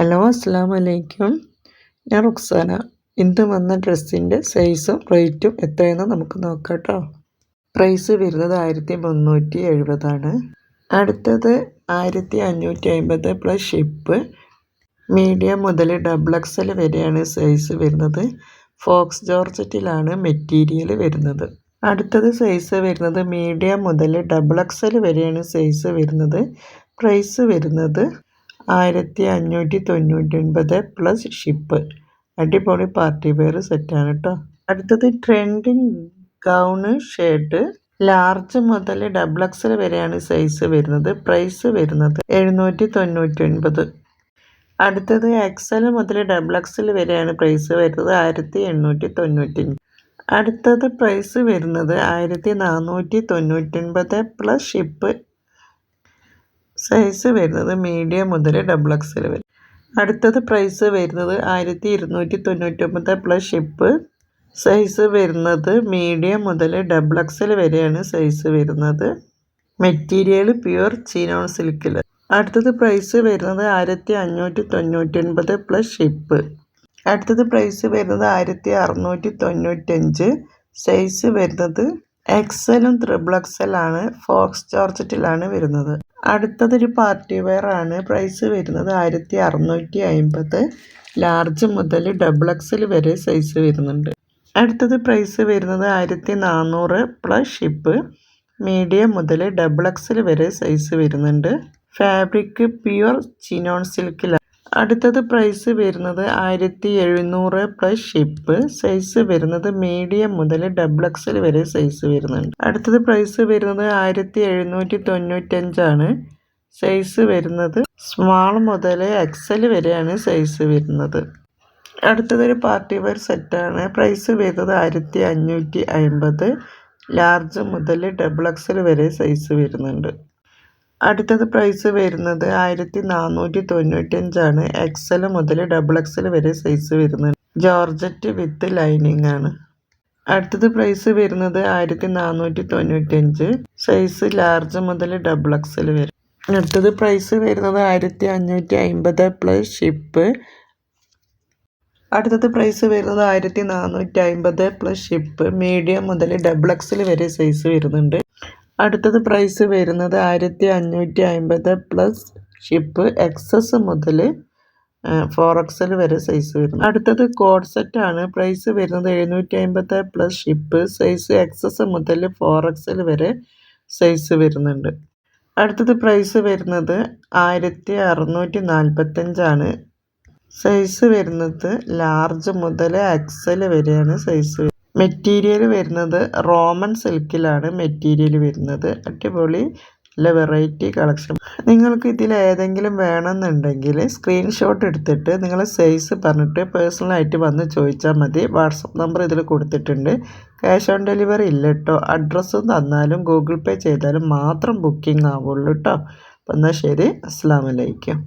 Hello അസ്സാം വലൈക്കും ഞാൻ റുക്സാന. ഇന്ന് വന്ന ഡ്രസ്സിന്റെ സൈസും റേറ്റും എത്രയെന്ന് നമുക്ക് നോക്കാം കേട്ടോ. പ്രൈസ് വരുന്നത് ആയിരത്തി മുന്നൂറ്റി എഴുപതാണ് അടുത്തത് ആയിരത്തി അഞ്ഞൂറ്റി അമ്പത് പ്ലസ് ഷിപ്പ്. മീഡിയം മുതൽ ഡബിൾ എക്സൽ വരെയാണ് സൈസ് വരുന്നത്. ഫോക്സ് ജോർജറ്റിലാണ് മെറ്റീരിയൽ വരുന്നത്. അടുത്തത് സൈസ് വരുന്നത് മീഡിയം മുതൽ ഡബിൾ എക്സൽ വരെയാണ് സൈസ് വരുന്നത്. പ്രൈസ് വരുന്നത് ആയിരത്തി അഞ്ഞൂറ്റി തൊണ്ണൂറ്റൊൻപത് പ്ലസ് ഷിപ്പ് അടിപൊളി പാർട്ടി വെയർ സെറ്റാണ് കേട്ടോ അടുത്തത് ട്രെൻഡിങ് ഗൗണ് ഷർട്ട് ലാർജ് മുതൽ ഡബിൾ എക്സൽ വരെയാണ് സൈസ് വരുന്നത്. പ്രൈസ് വരുന്നത് എഴുന്നൂറ്റി തൊണ്ണൂറ്റി ഒൻപത് അടുത്തത് എക്സൽ മുതൽ ഡബിൾ എക്സൽ വരെയാണ് പ്രൈസ് വരുന്നത് ആയിരത്തി എണ്ണൂറ്റി തൊണ്ണൂറ്റി അടുത്തത് പ്രൈസ് വരുന്നത് ആയിരത്തി നാനൂറ്റി തൊണ്ണൂറ്റൊൻപത് പ്ലസ് ഷിപ്പ് സൈസ് വരുന്നത് മീഡിയം മുതൽ ഡബിൾ എക്സൽ വരെ. അടുത്തത് പ്രൈസ് വരുന്നത് ആയിരത്തി ഇരുന്നൂറ്റി തൊണ്ണൂറ്റൊമ്പത് പ്ലസ് ഷിപ്പ് സൈസ് വരുന്നത് മീഡിയം മുതൽ ഡബിൾ എക്സൽ വരെയാണ് സൈസ് വരുന്നത്. മെറ്റീരിയൽ പ്യുവർ ചീനോൺ സിൽക്കിൽ അടുത്തത് പ്രൈസ് വരുന്നത് ആയിരത്തി അഞ്ഞൂറ്റി തൊണ്ണൂറ്റൊൻപത് പ്ലസ് ഷിപ്പ് അടുത്തത് പ്രൈസ് വരുന്നത് ആയിരത്തി അറുന്നൂറ്റി തൊണ്ണൂറ്റഞ്ച് സൈസ് വരുന്നത് എക്സലും ത്രിബിൾ എക്സലാണ് ഫോക്സ് ജോർജറ്റിലാണ് വരുന്നത്. അടുത്തതൊരു പാർട്ടി വെയർ ആണ്. പ്രൈസ് വരുന്നത് ആയിരത്തി അറുന്നൂറ്റി അമ്പത് ലാർജ് മുതൽ ഡബിൾ എക്സൽ വരെ സൈസ് വരുന്നുണ്ട്. അടുത്തത് പ്രൈസ് വരുന്നത് ആയിരത്തി നാനൂറ് പ്ലസ് ഷിപ്പ്. മീഡിയം മുതൽ ഡബിൾ എക്സൽ വരെ സൈസ് വരുന്നുണ്ട്. ഫാബ്രിക് പ്യുവർ ചിനോൺ സിൽക്കിലാണ്. അടുത്തത് പ്രൈസ് വരുന്നത് ആയിരത്തി എഴുന്നൂറ് പ്ലസ് ഷിപ്പ് സൈസ് വരുന്നത് മീഡിയം മുതൽ ഡബിൾ എക്സൽ വരെ സൈസ് വരുന്നുണ്ട്. അടുത്തത് പ്രൈസ് വരുന്നത് ആയിരത്തി എഴുന്നൂറ്റി തൊണ്ണൂറ്റഞ്ചാണ് സൈസ് വരുന്നത് സ്മാൾ മുതൽ എക്സൽ വരെയാണ് സൈസ് വരുന്നത്. അടുത്തതൊരു പാർട്ടി വെയർ സെറ്റാണ് പ്രൈസ് വരുന്നത് ആയിരത്തി അഞ്ഞൂറ്റി അമ്പത് ലാർജ് മുതൽ ഡബിൾ എക്സൽ വരെ സൈസ് വരുന്നുണ്ട്. അടുത്തത് പ്രൈസ് വരുന്നത് ആയിരത്തി നാനൂറ്റി തൊണ്ണൂറ്റഞ്ചാണ് എക്സൽ മുതൽ ഡബിൾ എക്സൽ വരെ സൈസ് വരുന്നത്. ജോർജറ്റ് വിത്ത് ലൈനിങ് ആണ്. അടുത്തത് പ്രൈസ് വരുന്നത് ആയിരത്തി നാനൂറ്റി തൊണ്ണൂറ്റഞ്ച് സൈസ് ലാർജ് മുതൽ ഡബിൾ എക്സൽ വരെ. അടുത്തത് പ്രൈസ് വരുന്നത് ആയിരത്തി അഞ്ഞൂറ്റി അമ്പത് പ്ലസ് ഷിപ്പ് അടുത്തത് പ്രൈസ് വരുന്നത് ആയിരത്തി നാനൂറ്റി അമ്പത് പ്ലസ് ഷിപ്പ് മീഡിയം മുതൽ ഡബിൾ എക്സൽ വരെ സൈസ് വരുന്നുണ്ട്. അടുത്തത് പ്രൈസ് വരുന്നത് ആയിരത്തി അഞ്ഞൂറ്റി അൻപത് പ്ലസ് ഷിപ്പ് എക്സസ് മുതൽ ഫോർ എക്സൽ വരെ സൈസ് വരുന്നു. അടുത്തത് കോഡ് സെറ്റാണ് പ്രൈസ് വരുന്നത് എഴുന്നൂറ്റി അൻപത് പ്ലസ് ഷിപ്പ് സൈസ് എക്സസ് മുതൽ ഫോർ എക്സൽ വരെ സൈസ് വരുന്നുണ്ട്. അടുത്തത് പ്രൈസ് വരുന്നത് ആയിരത്തി അറുന്നൂറ്റി നാൽപ്പത്തഞ്ചാണ് സൈസ് വരുന്നത് ലാർജ് മുതൽ എക്സൽ വരെയാണ് സൈസ് മെറ്റീരിയൽ വരുന്നത് റോമൻ സിൽക്കിലാണ് മെറ്റീരിയൽ വരുന്നത്. അടിപൊളി. നല്ല വെറൈറ്റി കളക്ഷൻ. നിങ്ങൾക്ക് ഇതിൽ ഏതെങ്കിലും വേണമെന്നുണ്ടെങ്കിൽ സ്ക്രീൻഷോട്ട് എടുത്തിട്ട് നിങ്ങൾ സൈസ് പറഞ്ഞിട്ട് പേഴ്സണലായിട്ട് വന്ന് ചോദിച്ചാൽ മതി. വാട്സപ്പ് നമ്പർ ഇതിൽ കൊടുത്തിട്ടുണ്ട്. ക്യാഷ് ഓൺ ഡെലിവറി ഇല്ല കേട്ടോ അഡ്രസ്സും തന്നാലും ഗൂഗിൾ പേ ചെയ്താലും മാത്രം ബുക്കിംഗ് ആവുള്ളൂ കേട്ടോ അപ്പം എന്നാൽ ശരി. അസ്സാം വലൈക്കും